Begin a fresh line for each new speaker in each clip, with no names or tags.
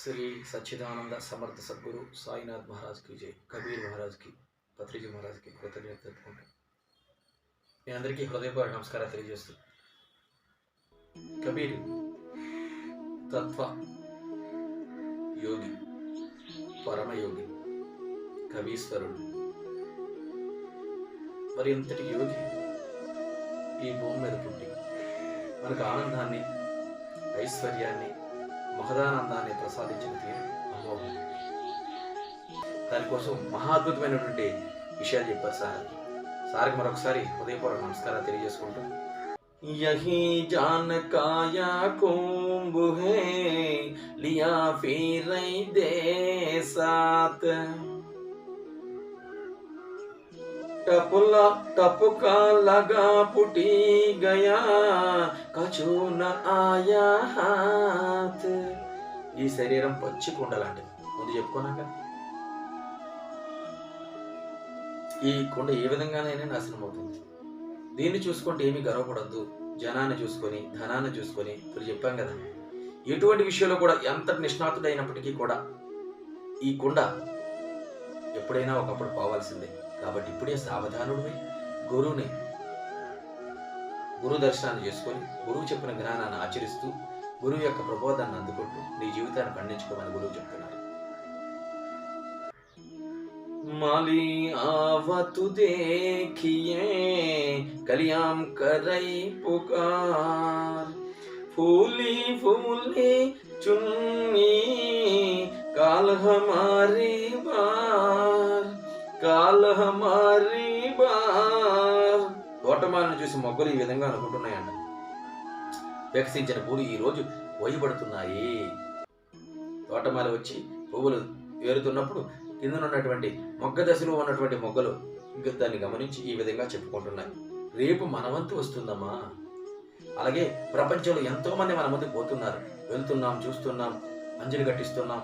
శ్రీ సచ్చిదానంద సమర్థ సద్గురు సాయినాథ్ మహారాజ్కి జై. కబీర్ మహారాజ్కి పత్రిజీ మహారాజ్కి కృతజ్ఞత తెలుపుకుంటూ మీ అందరికీ హృదయపూర్వక నమస్కారాలు తెలియజేస్తూ. కబీర్ తత్వ యోగి పరమయోగి కవీశ్వరుడు. మరి ఎంతటి యోగి ఈ భూమి మీద పుట్టి? మనకు ఆనందాన్ని ఐశ్వర్యాన్ని మహదానందాన్ని ప్రసాదించిన తీరు అమోఘం దానికోసం మహాద్భుతమైనటువంటి విషయాలు చెప్పారు సార్ సార్కి మరొకసారి హృదయపూర్వక నమస్కారాలు తెలియజేసుకుంటూ యహీ John Kaya కుంభు hey Liya ఫీరై they సాత్ टपुला टपका लगा पुटी गया कछु न आया हाथ ఈ శరీరం పచ్చి కుండ లాంటిది. ముందు చెప్పుకున్నాక ఈ కుండ ఏ విధంగానైనా నాశనం అవుతుంది. దీన్ని చూసుకుంటే ఏమీ గర్వపడద్దు. జనాన్ని చూసుకొని ధనాన్ని చూసుకొని ఇప్పుడు చెప్పాం కదా. ఎటువంటి విషయంలో కూడా ఎంత నిష్ణాతుడైనప్పటికీ కూడా ఈ కుండ ఎప్పుడైనా ఒకప్పుడు పోవాల్సిందే. కాబట్టి ఇప్పుడే సావధానుడివి గురువుని గురు దర్శనాన్ని చేసుకొని గురువు చెప్పిన జ్ఞానాన్ని ఆచరిస్తూ గురువు యొక్క ప్రబోధాన్ని అందుకుంటూ నీ జీవితాన్ని పండించుకోమని గురువు చెప్తున్నారు మాలి ఆవతు దేఖియే కలియాం కరై పుకార్ फूली फूली चुन्नी काल हमारी बार కాల్ హమారీ బార్ తోటమాలను చూసి మొగ్గలు ఈ విధంగా అనుకుంటున్నాయంట వికసించిన పూలు ఈరోజు రోజు పోయబడుతున్నాయి. తోటమాల వచ్చి పువ్వులు ఏరుతున్నప్పుడు కిందనున్నటువంటి మొగ్గ దశలో ఉన్నటువంటి మొగ్గలు దాన్ని గమనించి ఈ విధంగా చెప్పుకుంటున్నాయి. రేపు మనవంతు వస్తుందమ్మా. అలాగే ప్రపంచంలో ఎంతోమంది మన ముందు పోతున్నారు. వెళ్తున్నాం చూస్తున్నాం అంజలి కట్టిస్తున్నాం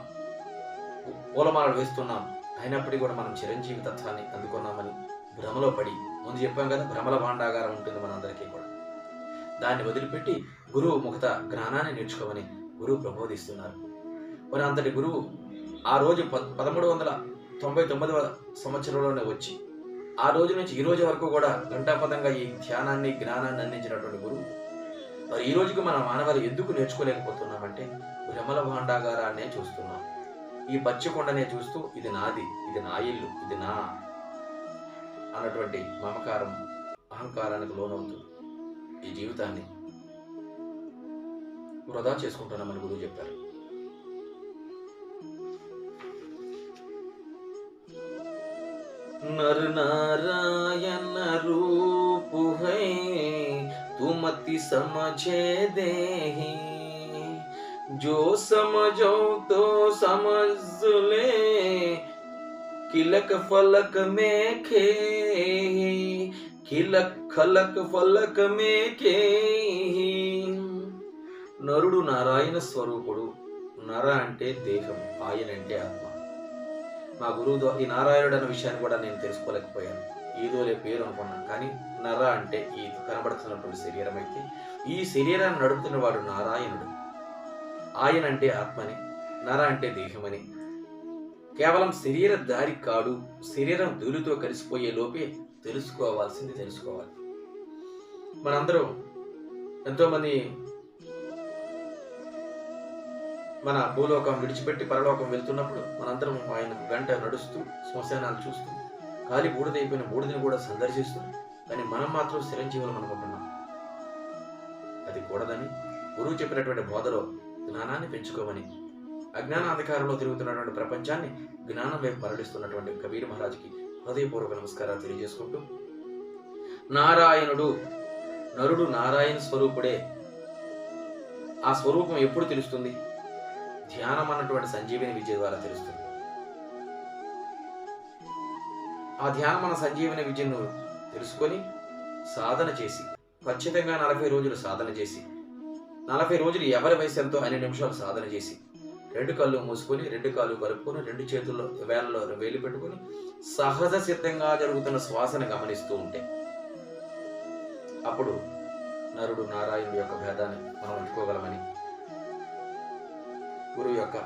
పూలమాలలు వేస్తున్నాం. అయినప్పటికీ కూడా మనం చిరంజీవి తత్వాన్ని అందుకున్నామని భ్రమలో పడి ముందు చెప్పాం కదా భ్రమల భాండాగారం ఉంటుంది మనందరికీ కూడా. దాన్ని వదిలిపెట్టి గురువు ముఖత జ్ఞానాన్ని నేర్చుకోమని గురువు ప్రబోధిస్తున్నారు. మరి అంతటి గురువు ఆ రోజు పదమూడు వందల తొంభై తొమ్మిదవ సంవత్సరంలోనే వచ్చి ఆ రోజు నుంచి ఈ రోజు వరకు కూడా ఘంటాపథంగా ఈ ధ్యానాన్ని జ్ఞానాన్ని అందించినటువంటి గురువు. మరి ఈ రోజుకి మన మానవాళి ఎందుకు నేర్చుకోలేకపోతున్నామంటే భ్రమల భాండాగారాన్నే చూస్తున్నాం. ఈ పచ్చికొండనే చూస్తూ ఇది నాది ఇది నా ఇల్లు ఇది నా అన్నటువంటి మమకారం అహంకారానికి లోనవుతుంది. ఈ జీవితాన్ని వృధా చేసుకుంటున్నామని గురువు చెప్పారు नर नारायण रूप है तुम अति समझे दे जो समझो तो समझ ले किलक फलक में खे किलक खलक ఖలక్ ఫలక్ మేకేహి నరుడు నారాయణ స్వరూపుడు. నర అంటే దేహం ఆయన అంటే ఆత్మ. మా గురువు ఈ నారాయణుడు అన్న విషయాన్ని కూడా నేను తెలుసుకోలేకపోయాను. ఈదోలే పేరు అనుకున్నాను కానీ నర అంటే ఈ కనబడుతున్నటువంటి శరీరం అయితే. ఈ శరీరాన్ని నడుపుతున్న వాడు నారాయణుడు. ఆయన అంటే ఆత్మని నర అంటే దేహమని. కేవలం శరీర దారి కాడు శరీరం ధూళితో కలిసిపోయే లోపే తెలుసుకోవాల్సింది తెలుసుకోవాలి. మనందరం ఎంతోమంది మన భూలోకం విడిచిపెట్టి పరలోకం వెళ్తున్నప్పుడు మనందరం ఆయన గంట నడుస్తూ శ్మశానాలు చూస్తూ కాలి బూడిదైపోయిన బూడిదని కూడా సందర్శిస్తూ కానీ మనం మాత్రం చిరంజీవులం అనుకుంటున్నాం అది కూడదని గురువు చెప్పినటువంటి బోధలో జ్ఞానాన్ని పెంచుకోమని అజ్ఞాన అంధకారంలో తిరుగుతున్నటువంటి ప్రపంచాన్ని జ్ఞానం వైపు మరలిస్తున్నటువంటి కబీర్ మహారాజ్కి హృదయపూర్వక నమస్కారాలు తెలియజేసుకుంటూ నారాయణుడు నరుడు నారాయణ స్వరూపుడే. ఆ స్వరూపం ఎప్పుడు తెలుస్తుంది? ధ్యానం అన్నటువంటి సంజీవిని విద్య ద్వారా తెలుస్తుంది. ఆ ధ్యానం మన సంజీవిని విద్యను తెలుసుకొని సాధన చేసి ఖచ్చితంగా నలభై రోజులు సాధన చేసి నలభై రోజులు ఎవరి వయసు ఎంతో అన్ని నిమిషాలు సాధన చేసి రెండు కళ్ళు మూసుకొని రెండు కాళ్ళు కలుపుకొని రెండు చేతుల్లో వేళ్ళలో వేలు పెట్టుకొని సహజ సిద్ధంగా జరుగుతున్న శ్వాసను గమనిస్తూ ఉంటే అప్పుడు నరుడు నారాయణుడు యొక్క భేదాన్ని మనం ఉంచుకోగలమని గురువు యొక్క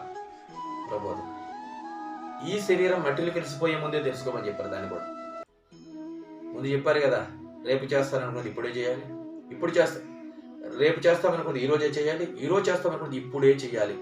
ప్రబోధం. ఈ శరీరం మట్టిలో కలిసిపోయే ముందే తెలుసుకోమని చెప్పారు దాన్ని కూడా. ముందు చెప్పారు కదా రేపు చేస్తాననుకుంది ఇప్పుడే చేయాలి ఇప్పుడు చేస్తా రేపు చేస్తామనుకుంది ఈరోజే చేయాలి ఈరోజు రోజు చేస్తామనుకుంది ఇప్పుడే చేయాలి.